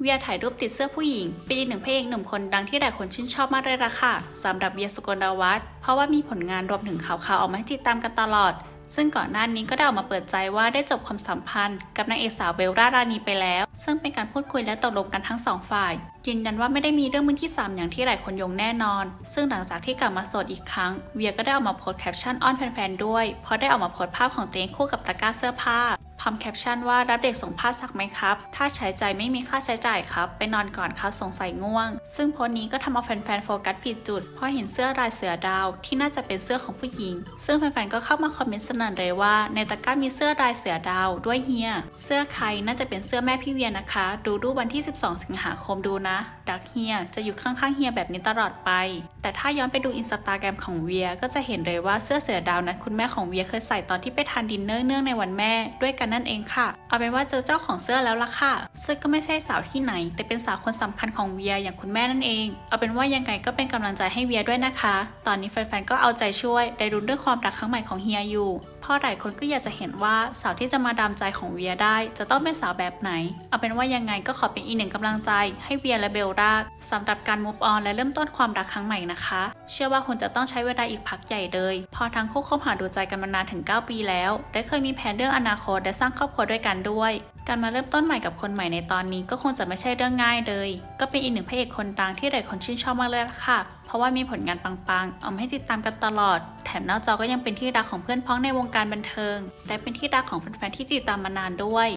เวียถ่ายรูปติดเสื้อผู้หญิง เป็นอีกหนึ่งพระเอกหนุ่มคนดังที่หลายคนชื่นชอบมากเลยล่ะค่ะสำหรับเวียสุกลวัฒน์เพราะว่ามีผลงานรวมถึงข่าวๆออกมาให้ติดตามกันตลอด ซึ่งก่อนหน้านี้ก็ได้ออกมาเปิดใจว่าได้จบความสัมพันธ์ กับนางเอกสาวเบลล่ารานีไปแล้ว ซึ่งเป็นการพูดคุยและตกลงกันทั้งสองฝ่ายยืนยันว่าไม่ได้มีเรื่องมือที่สามอย่างที่หลายคนโยงแน่นอน ซึ่งหลังจากที่กลับมาโสดอีกครั้งเวียก็ได้ออกมาโพสแคปชั่นอ้อนแฟนๆด้วยเพราะได้ออกมาโพสภาพของตัวเองคู่กับตะกร้าเสื้อผ้า พร้อมแคปชั่นว่ารับเด็กส่งผ้าซักไหมครับ ถ้าใช้ใจไม่มีค่าใช้จ่ายครับ ไปนอนก่อนครับสงสัยง่วง ซึ่งโพสต์นี้ก็ทำเอาแฟนๆโฟกัสผิดจุด เพราะเห็นเสื้อลายเสือดาว ที่น่าจะเป็นเสื้อของผู้หญิง ซึ่งแฟนๆก็เข้ามาคอมเมนต์สนั่นเลยว่าในตะกร้ามีเสื้อลายเสือดาวด้วยเฮีย เสื้อใครน่าจะเป็นเสื้อแม่พี่เวียนะคะ ดูรูปวันที่ 12 สิงหาคมดูนะดักเฮียจะอยู่ข้างๆเฮียแบบนี้ตลอดไป แต่ถ้าย้อนไปดูอินสตาแกรมของเวียก็จะเห็นเลยว่าเสื้อเสือดาวนั้นคุณแม่ของเวียเคยใส่ตอนที่ไปทานดินเนอร์เนื่องในวันแม่ด้วยกันนั่นเองค่ะ เอาเป็นว่าเจอเจ้าของเสื้อแล้วล่ะค่ะ ซึ่งก็ไม่ใช่สาวที่ไหน แต่เป็นสาวคนสำคัญของเวียอย่างคุณแม่นั่นเอง เอาเป็นว่ายังไงก็เป็นกำลังใจให้เวียด้วยนะคะ ตอนนี้แฟนๆก็เอาใจช่วยได้รุ้นเรื่องความรักครั้งใหม่ของเฮียอยู่ เพราะหลายคนก็อยากจะเห็นว่าสาวที่จะมาดามใจของเวียได้ จะต้องเป็นสาวแบบไหน เอาเป็นว่ายังไงก็ขอเป็นอีกหนึ่งกำลังใจให้เวียและเบลล่าสำหรับการ move on และเริ่มต้นความรักครั้งใหม่นะคะ เชื่อว่าคงจะต้องใช้เวลาอีกพักใหญ่เลยพอทั้งคู่คบหาดูใจกันมานานถึง 9 ปีแล้วและเคยมีแผนเรื่องอนาคตและสร้างครอบครัวด้วยกันด้วยการมาเริ่มต้นใหม่กับคนใหม่ในตอนนี้ก็คงจะไม่ใช่เรื่องง่ายเลย ก็เป็นอีกหนึ่งพระเอกคนดังที่หลายคนชื่นชอบมากเลยล่ะค่ะ ราะว่ามีผลงานปังๆเอามาให้ติดตามกันตลอด แถมหน้าจอก็ยังเป็นที่รักของเพื่อนพ้องในวงการบันเทิง และเป็นที่รักของแฟนๆที่ติดตามมานานด้วย